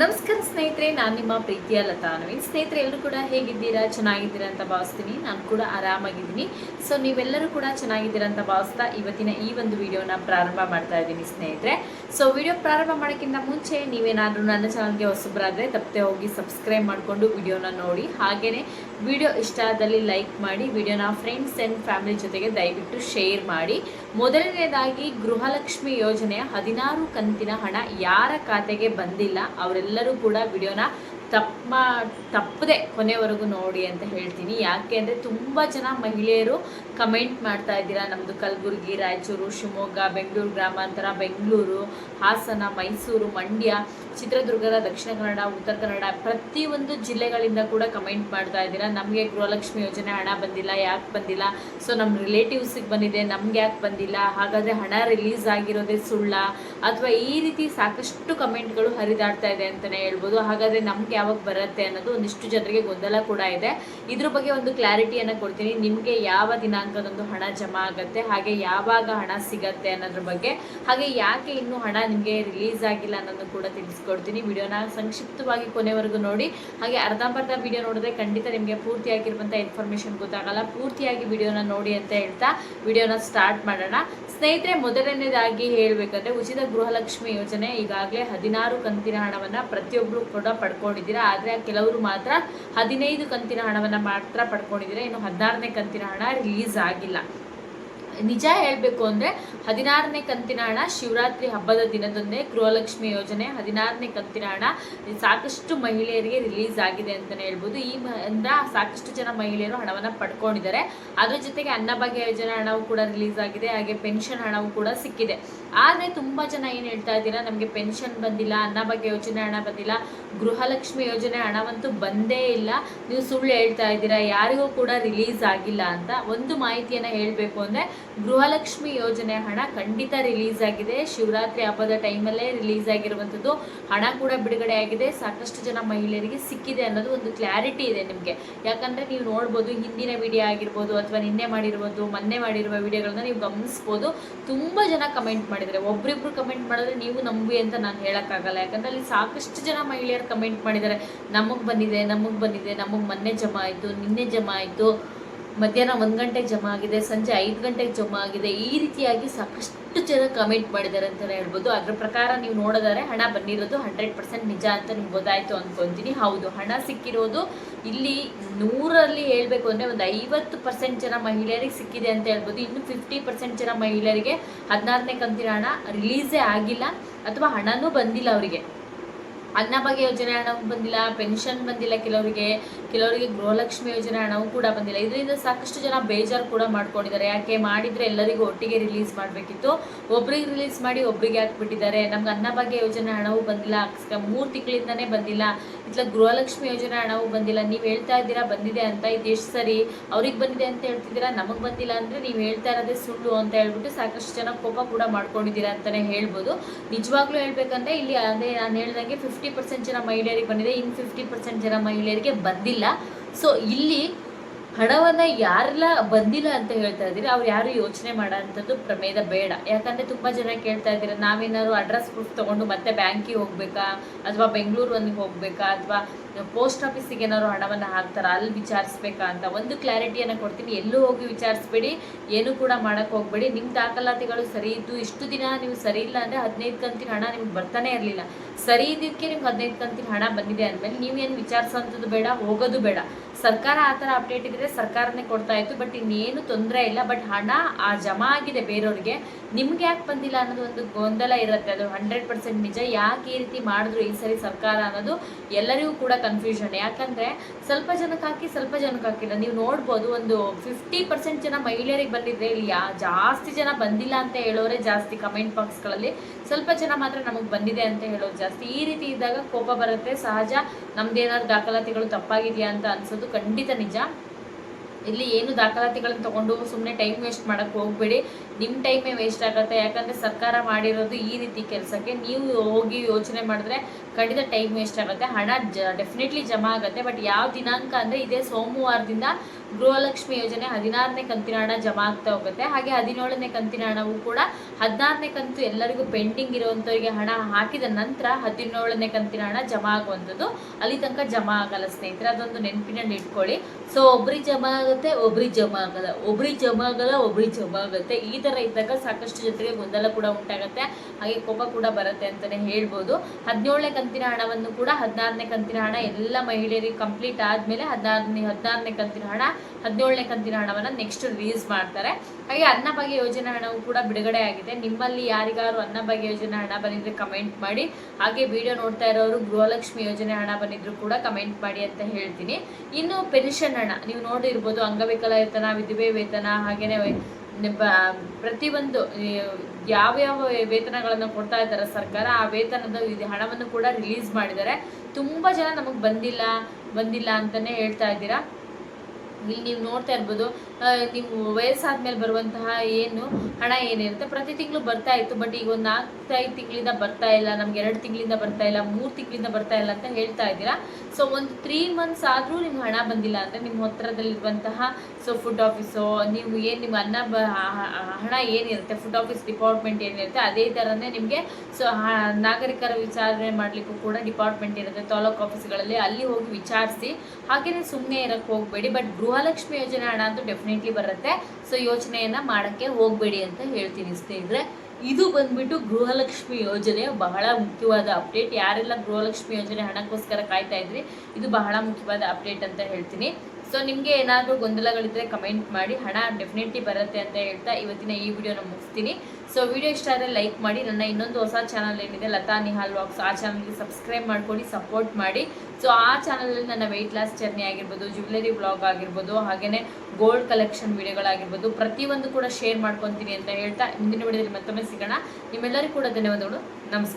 ನಮಸ್ಕಾರ ಸ್ನೇಹಿತರೆ, ನಾನು ನಿಮ್ಮ ಪ್ರೀತಿಯ ಲತಾ ನವೀನ್ ಸ್ನೇಹಿತರೆ, ಎಲ್ಲರೂ ಕೂಡ ಹೇಗಿದ್ದೀರಾ? ಚೆನ್ನಾಗಿದ್ದೀರಾ ಅಂತ ಭಾವಿಸ್ತೀನಿ. ನಾನು ಕೂಡ ಆರಾಮಾಗಿದ್ದೀನಿ. ಸೊ ನೀವೆಲ್ಲರೂ ಕೂಡ ಚೆನ್ನಾಗಿದ್ದೀರಾ ಅಂತ ಭಾವಿಸ್ತಾ ಇವತ್ತಿನ ಈ ಒಂದು ವಿಡಿಯೋನ ಪ್ರಾರಂಭ ಮಾಡ್ತಾ ಇದ್ದೀನಿ ಸ್ನೇಹಿತರೆ. ಸೊ ವಿಡಿಯೋ ಪ್ರಾರಂಭ ಮಾಡೋಕ್ಕಿಂತ ಮುಂಚೆ ನೀವೇನಾದರೂ ನನ್ನ ಚಾನಲ್ಗೆ ಹೊಸಬರಾದರೆ, ತಪ್ಪದೆ ಹೋಗಿ ಸಬ್ಸ್ಕ್ರೈಬ್ ಮಾಡಿಕೊಂಡು ವಿಡಿಯೋನ ನೋಡಿ. ಹಾಗೆಯೇ ವಿಡಿಯೋ ಇಷ್ಟ ಆದಲ್ಲಿ ಲೈಕ್ ಮಾಡಿ, ವಿಡಿಯೋನ ಫ್ರೆಂಡ್ಸ್ ಆ್ಯಂಡ್ ಫ್ಯಾಮಿಲಿ ಜೊತೆಗೆ ದಯವಿಟ್ಟು ಶೇರ್ ಮಾಡಿ. ಮೊದಲನೇದಾಗಿ ಗೃಹಲಕ್ಷ್ಮಿ ಯೋಜನೆಯ ಹದಿನಾರು ಕಂತಿನ ಹಣ ಯಾರ ಖಾತೆಗೆ ಬಂದಿಲ್ಲ, ಅವರೆಲ್ಲರೂ ಕೂಡ ವಿಡಿಯೋನ ತಪ್ಪ, ತಪ್ಪದೆ ಕೊನೆವರೆಗೂ ನೋಡಿ ಅಂತ ಹೇಳ್ತೀನಿ. ಯಾಕೆ ಅಂದರೆ ತುಂಬ ಜನ ಮಹಿಳೆಯರು ಕಮೆಂಟ್ ಮಾಡ್ತಾ ಇದ್ದೀರಾ. ನಮ್ಮದು ಕಲಬುರಗಿ, ರಾಯಚೂರು, ಶಿವಮೊಗ್ಗ, ಬೆಂಗಳೂರು ಗ್ರಾಮಾಂತರ, ಬೆಂಗಳೂರು, ಹಾಸನ, ಮೈಸೂರು, ಮಂಡ್ಯ, ಚಿತ್ರದುರ್ಗದ ದಕ್ಷಿಣ ಕನ್ನಡ, ಉತ್ತರ ಕನ್ನಡ ಪ್ರತಿಯೊಂದು ಜಿಲ್ಲೆಗಳಿಂದ ಕೂಡ ಕಮೆಂಟ್ ಮಾಡ್ತಾ ಇದ್ದೀರಾ. ನಮಗೆ ಗೃಹಲಕ್ಷ್ಮಿ ಯೋಜನೆ ಹಣ ಬಂದಿಲ್ಲ, ಯಾಕೆ ಬಂದಿಲ್ಲ? ಸೊ ನಮ್ಮ ರಿಲೇಟಿವ್ಸಿಗೆ ಬಂದಿದೆ, ನಮ್ಗೆ ಯಾಕೆ ಬಂದಿಲ್ಲ? ಹಾಗಾದರೆ ಹಣ ರಿಲೀಸ್ ಆಗಿರೋದೇ ಸುಳ್ಳ? ಅಥವಾ ಈ ರೀತಿ ಸಾಕಷ್ಟು ಕಮೆಂಟ್ಗಳು ಹರಿದಾಡ್ತಾ ಇದೆ ಅಂತಲೇ ಹೇಳ್ಬೋದು. ಹಾಗಾದರೆ ನಮ್ಗೆ ಯಾವಾಗ ಬರುತ್ತೆ ಅನ್ನೋದು ಒಂದಿಷ್ಟು ಜನರಿಗೆ ಗೊಂದಲ ಕೂಡ ಇದೆ. ಇದ್ರ ಬಗ್ಗೆ ಒಂದು ಕ್ಲಾರಿಟಿಯನ್ನು ಕೊಡ್ತೀನಿ. ನಿಮಗೆ ಯಾವ ದಿನಾಂಕದಂದು ಹಣ ಜಮಾ ಆಗುತ್ತೆ, ಹಾಗೆ ಯಾವಾಗ ಹಣ ಸಿಗತ್ತೆ ಅನ್ನೋದ್ರ ಬಗ್ಗೆ, ಹಾಗೆ ಯಾಕೆ ಇನ್ನೂ ಹಣ ನಿಮಗೆ ರಿಲೀಸ್ ಆಗಿಲ್ಲ ಅನ್ನೋದನ್ನು ಕೂಡ ತಿಳಿಸ್ಕೊಡ್ತೀನಿ. ವಿಡಿಯೋನ ಸಂಕ್ಷಿಪ್ತವಾಗಿ ಕೊನೆವರೆಗೂ ನೋಡಿ. ಹಾಗೆ ಅರ್ಧಂಬರ್ಧ ವಿಡಿಯೋ ನೋಡಿದ್ರೆ ಖಂಡಿತ ನಿಮಗೆ ಪೂರ್ತಿಯಾಗಿರುವಂಥ ಇನ್ಫಾರ್ಮೇಷನ್ ಗೊತ್ತಾಗಲ್ಲ. ಪೂರ್ತಿಯಾಗಿ ವಿಡಿಯೋನ ನೋಡಿ ಅಂತ ಹೇಳ್ತಾ ವಿಡಿಯೋನ ಸ್ಟಾರ್ಟ್ ಮಾಡೋಣ. ಸ್ನೇಹಿತರೆ ಮೊದಲನೇದಾಗಿ ಹೇಳಬೇಕಂದ್ರೆ ಉಚಿತ ಗೃಹಲಕ್ಷ್ಮಿ ಯೋಜನೆ ಈಗಾಗಲೇ ಹದಿನಾರು ಕಂತಿನ ಹಣವನ್ನು ಪ್ರತಿಯೊಬ್ಬರು ಕೂಡ ಪಡ್ಕೊಂಡಿದ್ದೀರಾ. ಆದರೆ ಕೆಲವರು ಮಾತ್ರ ಹದಿನೈದು ಕಂತಿನ ಹಣವನ್ನು ಮಾತ್ರ ಪಡ್ಕೊಂಡಿದ್ದೀರಾ. ಇನ್ನು ಹದಿನಾರನೇ ಕಂತಿನ ಹಣ ರಿಲೀಸ್ ಆಗಿಲ್ಲ. ನಿಜ ಹೇಳಬೇಕು ಅಂದರೆ ಹದಿನಾರನೇ ಕಂತಿನ ಹಣ ಶಿವರಾತ್ರಿ ಹಬ್ಬದ ದಿನದಂದೇ ಗೃಹಲಕ್ಷ್ಮಿ ಯೋಜನೆ. ಹದಿನಾರನೇ ಕಂತಿನ ಹಣ ಸಾಕಷ್ಟು ಮಹಿಳೆಯರಿಗೆ ರಿಲೀಸ್ ಆಗಿದೆ ಅಂತಲೇ ಹೇಳ್ಬೋದು. ಈ ಇಂದ ಸಾಕಷ್ಟು ಜನ ಮಹಿಳೆಯರು ಹಣವನ್ನು ಪಡ್ಕೊಂಡಿದ್ದಾರೆ. ಅದರ ಜೊತೆಗೆ ಅನ್ನಭಾಗ್ಯ ಯೋಜನೆ ಹಣವು ಕೂಡ ರಿಲೀಸ್ ಆಗಿದೆ. ಹಾಗೆ ಪೆನ್ಷನ್ ಹಣವು ಕೂಡ ಸಿಕ್ಕಿದೆ. ಆದರೆ ತುಂಬ ಜನ ಏನು ಹೇಳ್ತಾ ಇದ್ದೀರಾ, ನಮಗೆ ಪೆನ್ಷನ್ ಬಂದಿಲ್ಲ ಅನ್ನಭಾಗ್ಯ ಯೋಜನೆ ಹಣ ಬಂದಿಲ್ಲ, ಗೃಹಲಕ್ಷ್ಮಿ ಯೋಜನೆ ಹಣವಂತೂ ಬಂದೇ ಇಲ್ಲ. ನೀವು ಸುಳ್ಳು ಹೇಳ್ತಾ ಇದ್ದೀರಾ, ಯಾರಿಗೂ ಕೂಡ ರಿಲೀಸ್ ಆಗಿಲ್ಲ ಅಂತ. ಒಂದು ಮಾಹಿತಿಯನ್ನು ಹೇಳಬೇಕು ಅಂದರೆ ಗೃಹಲಕ್ಷ್ಮಿ ಯೋಜನೆ ಹಣ ಖಂಡಿತ ರಿಲೀಸ್ ಆಗಿದೆ. ಶಿವರಾತ್ರಿ ಹಬ್ಬದ ಟೈಮಲ್ಲೇ ರಿಲೀಸ್ ಆಗಿರುವಂಥದ್ದು. ಹಣ ಕೂಡ ಬಿಡುಗಡೆ ಆಗಿದೆ. ಸಾಕಷ್ಟು ಜನ ಮಹಿಳೆಯರಿಗೆ ಸಿಕ್ಕಿದೆ ಅನ್ನೋದು ಒಂದು ಕ್ಲಾರಿಟಿ ಇದೆ ನಿಮಗೆ. ಯಾಕಂದರೆ ನೀವು ನೋಡ್ಬೋದು, ಹಿಂದಿನ ವಿಡಿಯೋ ಆಗಿರ್ಬೋದು ಅಥವಾ ನಿನ್ನೆ ಮಾಡಿರ್ಬೋದು ಮೊನ್ನೆ ಮಾಡಿರುವ ವಿಡಿಯೋಗಳನ್ನ ನೀವು ಗಮನಿಸ್ಬೋದು. ತುಂಬ ಜನ ಕಮೆಂಟ್ ಮಾಡಿದ್ದಾರೆ ಒಬ್ರಿಬ್ರು ಕಮೆಂಟ್ ಮಾಡಿದ್ರೆ ನೀವು ನಂಬಿ ಅಂತ ನಾನು ಹೇಳೋಕ್ಕಾಗಲ್ಲ. ಯಾಕಂದರೆ ಅಲ್ಲಿ ಸಾಕಷ್ಟು ಜನ ಮಹಿಳೆಯರು ಕಮೆಂಟ್ ಮಾಡಿದ್ದಾರೆ, ನಮಗೆ ಬಂದಿದೆ ನಮಗೆ ಬಂದಿದೆ, ನಮಗೆ ಮೊನ್ನೆ ಜಮಾ ಆಯಿತು, ನಿನ್ನೆ ಜಮಾ ಆಯಿತು. ಮಧ್ಯಾಹ್ನ ಒಂದು ಗಂಟೆಗೆ ಜಮಾ ಆಗಿದೆ, ಸಂಜೆ ಐದು ಗಂಟೆಗೆ ಜಮಾ ಆಗಿದೆ, ಈ ರೀತಿಯಾಗಿ ಸಾಕಷ್ಟು ಜನ ಕಮೆಂಟ್ ಮಾಡಿದ್ದಾರೆ ಅಂತಲೇ ಹೇಳ್ಬೋದು. ಅದ್ರ ಪ್ರಕಾರ ನೀವು ನೋಡಿದರೆ ಹಣ ಬಂದಿರೋದು ಹಂಡ್ರೆಡ್ ಪರ್ಸೆಂಟ್ ನಿಜ ಅಂತ ನಿಮ್ಗೆ ಗೊತ್ತಾಯಿತು ಅಂದ್ಕೊತೀನಿ ಹೌದು, ಹಣ ಸಿಕ್ಕಿರೋದು ಇಲ್ಲಿ ನೂರಲ್ಲಿ ಹೇಳಬೇಕು ಅಂದರೆ ಒಂದು ಐವತ್ತು ಪರ್ಸೆಂಟ್ ಜನ ಮಹಿಳೆಯರಿಗೆ ಸಿಕ್ಕಿದೆ ಅಂತ ಹೇಳ್ಬೋದು. ಇನ್ನು ಫಿಫ್ಟಿ ಪರ್ಸೆಂಟ್ ಜನ ಮಹಿಳೆಯರಿಗೆ ಹದಿನಾರನೇ ಕಂತಿನ ಹಣ ರಿಲೀಸೇ ಆಗಿಲ್ಲ ಅಥವಾ ಹಣನೂ ಬಂದಿಲ್ಲ ಅವರಿಗೆ. ಅನ್ನಭಾಗ್ಯ ಯೋಜನೆ ಹಣ ಬಂದಿಲ್ಲ, ಪೆನ್ಷನ್ ಬಂದಿಲ್ಲ ಕೆಲವರಿಗೆ ಕೆಲವರಿಗೆ ಗೃಹಲಕ್ಷ್ಮಿ ಯೋಜನೆ ಹಣವೂ ಕೂಡ ಬಂದಿಲ್ಲ. ಇದರಿಂದ ಸಾಕಷ್ಟು ಜನ ಬೇಜಾರು ಕೂಡ ಮಾಡ್ಕೊಂಡಿದ್ದಾರೆ. ಯಾಕೆ ಮಾಡಿದರೆ ಎಲ್ಲರಿಗೂ ಒಟ್ಟಿಗೆ ರಿಲೀಸ್ ಮಾಡಬೇಕಿತ್ತು. ಒಬ್ರಿಗೆ ರಿಲೀಸ್ ಮಾಡಿ ಒಬ್ಬರಿಗೆ ಹಾಕ್ಬಿಟ್ಟಿದ್ದಾರೆ. ನಮ್ಗೆ ಅನ್ನಭಾಗ್ಯ ಯೋಜನೆ ಹಣವೂ ಬಂದಿಲ್ಲ. ಮೂರು ತಿಂಗಳಿಂದನೇ ಬಂದಿಲ್ಲ. ಇತ್ಲ ಗೃಹಲಕ್ಷ್ಮಿ ಯೋಜನೆ ಹಣವೂ ಬಂದಿಲ್ಲ. ನೀವು ಹೇಳ್ತಾ ಇದ್ದೀರಾ ಬಂದಿದೆ ಅಂತ ಇದು ಎಷ್ಟು ಸರಿ. ಅವ್ರಿಗೆ ಬಂದಿದೆ ಅಂತ ಹೇಳ್ತಿದ್ದೀರಾ? ನಮಗೆ ಬಂದಿಲ್ಲ ಅಂದರೆ ನೀವು ಹೇಳ್ತಾ ಇರೋದೇ ಸುಳ್ಳು ಅಂತ ಹೇಳ್ಬಿಟ್ಟು ಸಾಕಷ್ಟು ಜನ ಕೋಪ ಕೂಡ ಮಾಡ್ಕೊಂಡಿದ್ದೀರಾ ಅಂತಲೇ ಹೇಳ್ಬೋದು. ನಿಜವಾಗ್ಲೂ ಹೇಳ್ಬೇಕಂದ್ರೆ ಇಲ್ಲಿ ಅದೇ ನಾನು ಹೇಳ್ದಂಗೆ ಫಿಫ್ಟಿ ಪರ್ಸೆಂಟ್ ಜನ ಮಹಿಳೆಯರಿಗೆ ಬಂದಿದೆ. ಇನ್ನು ಫಿಫ್ಟಿ ಪರ್ಸೆಂಟ್ ಜನ ಮಹಿಳೆಯರಿಗೆ ಬಂದಿಲ್ಲ. ಸೊ ಇಲ್ಲಿ ಹಣವನ್ನು ಯಾರೆಲ್ಲ ಬಂದಿಲ್ಲ ಅಂತ ಹೇಳ್ತಾ ಇದ್ದೀರಿ, ಅವ್ರು ಯಾರು ಯೋಚನೆ ಮಾಡೋ ಅಂಥದ್ದು ಪ್ರಮೇದ ಬೇಡ. ಯಾಕಂದರೆ ತುಂಬ ಜನ ಕೇಳ್ತಾ ಇದ್ದೀರಾ, ನಾವೇನಾದ್ರು ಅಡ್ರೆಸ್ ಪ್ರೂಫ್ ತೊಗೊಂಡು ಮತ್ತೆ ಬ್ಯಾಂಕಿಗೆ ಹೋಗ್ಬೇಕಾ, ಅಥವಾ ಬೆಂಗಳೂರು ಒಂದು ಹೋಗ್ಬೇಕಾ, ಅಥವಾ ಪೋಸ್ಟ್ ಆಫೀಸಿಗೆ ಏನಾದ್ರು ಹಣವನ್ನು ಹಾಕ್ತಾರಾ, ಅಲ್ಲಿ ವಿಚಾರಿಸ್ಬೇಕಾ ಅಂತ ಒಂದು ಕ್ಲಾರಿಟಿಯನ್ನು ಕೊಡ್ತೀನಿ. ಎಲ್ಲೂ ಹೋಗಿ ವಿಚಾರಿಸ್ಬೇಡಿ, ಏನು ಕೂಡ ಮಾಡೋಕ್ಕೆ ಹೋಗಬೇಡಿ. ನಿಮ್ಮ ದಾಖಲಾತಿಗಳು ಸರಿ ಇದ್ದು ಇಷ್ಟು ದಿನ ನೀವು ಸರಿ ಇಲ್ಲ ಅಂದರೆ ಹದಿನೈದು ಕಂತಿನ ಹಣ ನಿಮ್ಗೆ ಬರ್ತಾನೆ ಇರಲಿಲ್ಲ. ಸರಿ ಇದಕ್ಕೆ ನಿಮ್ಗೆ ಹದಿನೈದು ಕಂತಿನ ಹಣ ಬಂದಿದೆ ಅಂದಮೇಲೆ ನೀವೇನು ವಿಚಾರಿಸೋಂಥದ್ದು ಬೇಡ, ಹೋಗೋದು ಬೇಡ. ಸರ್ಕಾರ ಆ ಥರ ಅಪ್ಡೇಟ್ ಇದ್ದರೆ ಸರ್ಕಾರನೇ ಕೊಡ್ತಾ ಇತ್ತು, ಬಟ್ ಇನ್ನೇನು ತೊಂದರೆ ಇಲ್ಲ. ಬಟ್ ಹಣ ಆ ಜಮಾ ಆಗಿದೆ ಬೇರೆಯವ್ರಿಗೆ. ನಿಮ್ಗೆ ಯಾಕೆ ಬಂದಿಲ್ಲ ಅನ್ನೋದು ಒಂದು ಗೊಂದಲ ಇರುತ್ತೆ. ಅದು ಹಂಡ್ರೆಡ್ ಪರ್ಸೆಂಟ್ ನಿಜ. ಯಾಕೆ ಈ ರೀತಿ ಮಾಡಿದ್ರು ಈ ಸರಿ ಸರ್ಕಾರ ಅನ್ನೋದು ಎಲ್ಲರಿಗೂ ಕೂಡ ಕನ್ಫ್ಯೂಷನ್ ಯಾಕಂದರೆ ಸ್ವಲ್ಪ ಜನಕ್ಕೆ ಹಾಕಿ ಸ್ವಲ್ಪ ಜನಕ್ಕೆ ಹಾಕಿಲ್ಲ. ನೀವು ನೋಡ್ಬೋದು ಒಂದು ಫಿಫ್ಟಿ ಪರ್ಸೆಂಟ್ ಜನ ಮಹಿಳೆಯರಿಗೆ ಬಂದಿದ್ರೆ ಇಲ್ಲಿ ಯಾ ಜಾಸ್ತಿ ಜನ ಬಂದಿಲ್ಲ ಅಂತ ಹೇಳೋರೆ ಜಾಸ್ತಿ ಕಮೆಂಟ್ ಬಾಕ್ಸ್ಗಳಲ್ಲಿ. ಸ್ವಲ್ಪ ಜನ ಮಾತ್ರ ನಮಗೆ ಬಂದಿದೆ ಅಂತ ಹೇಳೋರು ಜಾಸ್ತಿ. ಈ ರೀತಿ ಇದ್ದಾಗ ಕೋಪ ಬರುತ್ತೆ. ಸಹಜ. ನಮ್ದೇನಾದ್ರು ದಾಖಲಾತಿಗಳು ತಪ್ಪಾಗಿದೆಯಾ ಅಂತ ಅನ್ಸೋದು ಖಂಡಿತ ನಿಜ. ಇಲ್ಲಿ ಏನು ದಾಖಲಾತಿಗಳನ್ನು ತಗೊಂಡು ಸುಮ್ಮನೆ ಟೈಮ್ ವೇಸ್ಟ್ ಮಾಡಕ್ಕೆ ಹೋಗಬೇಡಿ. ನಿಮ್ಮ ಟೈಮೇ ವೇಸ್ಟ್ ಆಗುತ್ತೆ. ಯಾಕಂದರೆ ಸರ್ಕಾರ ಮಾಡಿರೋದು ಈ ರೀತಿ ಕೆಲಸಕ್ಕೆ. ನೀವು ಹೋಗಿ ಯೋಚನೆ ಮಾಡಿದ್ರೆ ಖಂಡಿತ ಟೈಮ್ ವೇಸ್ಟ್ ಆಗುತ್ತೆ. ಹಣ ಜ ಡೆಫಿನೆಟ್ಲಿ ಜಮಾ ಆಗುತ್ತೆ. ಬಟ್ ಯಾವ ದಿನಾಂಕ ಅಂದರೆ ಇದೇ ಸೋಮವಾರದಿಂದ ಗೃಹಲಕ್ಷ್ಮಿ ಯೋಜನೆ ಹದಿನಾರನೇ ಕಂತಿನ ಹಣ ಜಮಾ ಆಗ್ತಾ ಹೋಗುತ್ತೆ. ಹಾಗೆ ಹದಿನೇಳನೇ ಕಂತಿನ ಹಣವು ಕೂಡ ಹದಿನಾರನೇ ಕಂತು ಎಲ್ಲರಿಗೂ ಪೆಂಡಿಂಗ್ ಇರುವಂಥವರಿಗೆ ಹಣ ಹಾಕಿದ ನಂತರ ಹದಿನೇಳನೇ ಕಂತಿನ ಹಣ ಜಮಾ ಆಗುವಂಥದ್ದು. ಅಲ್ಲಿ ತನಕ ಜಮಾ ಆಗಲ್ಲ ಸ್ನೇಹಿತರೆ. ಅದೊಂದು ನೆನಪಿನಲ್ಲಿ ಇಟ್ಕೊಳ್ಳಿ. ಸೊ ಒಬ್ರಿಗೆ ಜಮಾ ಆಗುತ್ತೆ, ಒಬ್ರಿಗೆ ಜಮಾ ಆಗಲ್ಲ. ಒಬ್ರಿಗೆ ಜಮಾ ಆಗಲ್ಲ, ಒಬ್ರಿಗೆ ಜಮಾ ಆಗುತ್ತೆ. ಈ ಥರ ಇದ್ದಾಗ ಸಾಕಷ್ಟು ಜೊತೆಗೆ ಗೊಂದಲ ಕೂಡ ಉಂಟಾಗುತ್ತೆ. ಹಾಗೆ ಕೋಪ ಕೂಡ ಬರುತ್ತೆ ಅಂತಲೇ ಹೇಳ್ಬೋದು. ಹದಿನೇಳನೇ ಕಂತಿನ ಹಣವನ್ನು ಕೂಡ ಹದಿನಾರನೇ ಕಂತಿನ ಹಣ ಎಲ್ಲ ಮಹಿಳೆಯರಿಗೆ ಕಂಪ್ಲೀಟ್ ಆದಮೇಲೆ ಹದಿನಾರನೇ ಹದಿನಾರನೇ ಕಂತಿನ ಹಣ, ಹದಿನೇಳನೇ ಕಂತಿನ ಹಣವನ್ನು ನೆಕ್ಸ್ಟ್ ರಿಲೀಸ್ ಮಾಡ್ತಾರೆ. ಹಾಗೆ ಅನ್ನಭಾಗ್ಯ ಯೋಜನೆ ಹಣವು ಕೂಡ ಬಿಡುಗಡೆ ಆಗಿದೆ. ನಿಮ್ಮಲ್ಲಿ ಯಾರಿಗಾರು ಅನ್ನಭಾಗ್ಯ ಯೋಜನೆ ಹಣ ಬಂದಿದ್ರೆ ಕಮೆಂಟ್ ಮಾಡಿ. ಹಾಗೆ ವಿಡಿಯೋ ನೋಡ್ತಾ ಇರೋರು ಗೃಹಲಕ್ಷ್ಮಿ ಯೋಜನೆ ಹಣ ಬಂದಿದ್ರು ಕೂಡ ಕಮೆಂಟ್ ಮಾಡಿ ಅಂತ ಹೇಳ್ತೀನಿ. ಇನ್ನು ಪೆನ್ಷನ್ ಹಣ, ನೀವು ನೋಡಿರ್ಬೋದು ಅಂಗವಿಕಲ ವೇತನ ವಿಧವೆ ವೇತನ, ಹಾಗೇನೆ ಪ್ರತಿಯೊಂದು ಯಾವ ಯಾವ್ಯಾವ ವೇತನಗಳನ್ನು ಕೊಡ್ತಾ ಇದ್ದಾರೆ ಸರ್ಕಾರ, ಆ ವೇತನದ ಹಣವನ್ನು ಕೂಡ ರಿಲೀಸ್ ಮಾಡಿದ್ದಾರೆ. ತುಂಬ ಜನ ನಮಗೆ ಬಂದಿಲ್ಲ ಬಂದಿಲ್ಲ ಅಂತಲೇ ಹೇಳ್ತಾ ಇದ್ದೀರಾ? ಇಲ್ಲಿ ನೀವು ನೋಡ್ತಾ ಇರ್ಬೋದು ಆ, ವಯಸ್ಸಾದ ಮೇಲೆ ಬರುವಂತಹ ಏನು ಹಣ ಏನಿರುತ್ತೆ? ಪ್ರತಿ ತಿಂಗಳು ಬರ್ತಾ ಇತ್ತು ಬಟ್ ಈಗ ಒಂದು ನಾಲ್ಕೈದು ತಿಂಗಳಿಂದ ಬರ್ತಾ ಇಲ್ಲ ನಮ್ಗೆ ಎರಡು ತಿಂಗಳಿಂದ ಬರ್ತಾ ಇಲ್ಲ ಮೂರು ತಿಂಗಳಿಂದ ಬರ್ತಾ ಇಲ್ಲ ಅಂತ ಹೇಳ್ತಾ ಇದ್ದೀರಾ? ಸೊ ಒಂದು ತ್ರೀ ಮಂತ್ಸ್ ಆದರೂ ನಿಮ್ಗೆ ಹಣ ಬಂದಿಲ್ಲ ಅಂದರೆ ನಿಮ್ಮ ಹತ್ತಿರದಲ್ಲಿರುವಂತಹ ಸೊ ಫುಡ್ ಆಫೀಸು ನೀವು ಏನು ನಿಮ್ಮ ಅನ್ನ ಬ ಹಣ ಏನಿರುತ್ತೆ ಫುಡ್ ಆಫೀಸ್ ಡಿಪಾರ್ಟ್ಮೆಂಟ್ ಏನಿರುತ್ತೆ ಅದೇ ಥರನೇ ನಿಮಗೆ ಸೊ ನಾಗರಿಕರ ವಿಚಾರಣೆ ಮಾಡಲಿಕ್ಕೂ ಕೂಡ ಡಿಪಾರ್ಟ್ಮೆಂಟ್ ಇರುತ್ತೆ ತಾಲೂಕು ಆಫೀಸ್ಗಳಲ್ಲಿ ಅಲ್ಲಿ ಹೋಗಿ ವಿಚಾರಿಸಿ ಹಾಗೆಯೇ ಸುಮ್ಮನೆ ಇರೋಕ್ಕೆ ಹೋಗಬೇಡಿ ಬಟ್ ಗೃಹಲಕ್ಷ್ಮಿ ಯೋಜನೆ ಹಣ ಅಂತೂ ಡೆಫಿನೆಟ್ಲಿ ಬರುತ್ತೆ. ಸೊ ಯೋಚನೆಯನ್ನು ಮಾಡೋಕ್ಕೆ ಹೋಗಬೇಡಿ ಅಂತ ಹೇಳ್ತೀನಿ ಸ್ನೇಹಿತರೆ. ಇದು ಬಂದ್ಬಿಟ್ಟು ಗೃಹಲಕ್ಷ್ಮಿ ಯೋಜನೆ ಬಹಳ ಮುಖ್ಯವಾದ ಅಪ್ಡೇಟ್ ಯಾರೆಲ್ಲ ಗೃಹಲಕ್ಷ್ಮಿ ಯೋಜನೆ ಹಣಕ್ಕೋಸ್ಕರ ಕಾಯ್ತಾ ಇದ್ರಿ, ಇದು ಬಹಳ ಮುಖ್ಯವಾದ ಅಪ್ಡೇಟ್ ಅಂತ ಹೇಳ್ತೀನಿ. ಸೊ ನಿಮಗೆ ಏನಾದರೂ ಗೊಂದಲಗಳಿದ್ದರೆ ಕಮೆಂಟ್ ಮಾಡಿ. ಹಣ ಡೆಫಿನೆಟ್ಲಿ ಬರುತ್ತೆ ಅಂತ ಹೇಳ್ತಾ ಇವತ್ತಿನ ಈ ವಿಡಿಯೋನ ಮುಗಿಸ್ತೀನಿ. ಸೊ ವಿಡಿಯೋ ಇಷ್ಟ ಆದರೆ ಲೈಕ್ ಮಾಡಿ. ನನ್ನ ಇನ್ನೊಂದು ಹೊಸ ಚಾನಲ್ ಏನಿದೆ, ಲತಾ ನಿಹಾಲ್ ವಾಕ್ಸ್ ಆ ಚಾನಲ್ಗೆ ಸಬ್ಸ್ಕ್ರೈಬ್ ಮಾಡ್ಕೊಂಡು ಸಪೋರ್ಟ್ ಮಾಡಿ. ಸೊ ಆ ಚಾನಲಲ್ಲಿ ನನ್ನ ವೆಯ್ಟ್ ಲಾಸ್ ಜರ್ನಿ ಆಗಿರ್ಬೋದು ಜ್ಯುವೆಲರಿ ಬ್ಲಾಗ್ ಆಗಿರ್ಬೋದು ಹಾಗೆಯೇ ಗೋಲ್ಡ್ ಕಲೆಕ್ಷನ್ ವಿಡಿಯೋಗಳಾಗಿರ್ಬೋದು ಪ್ರತಿಯೊಂದು ಕೂಡ ಶೇರ್ ಮಾಡ್ಕೊತೀನಿ ಅಂತ ಹೇಳ್ತಾ, ಮುಂದಿನ ವಿಡಿಯೋದಲ್ಲಿ ಮತ್ತೊಮ್ಮೆ ಸಿಗೋಣ. ನಿಮ್ಮೆಲ್ಲರಿಗೂ ಕೂಡ ಧನ್ಯವಾದಗಳು. ನಮಸ್ಕಾರ.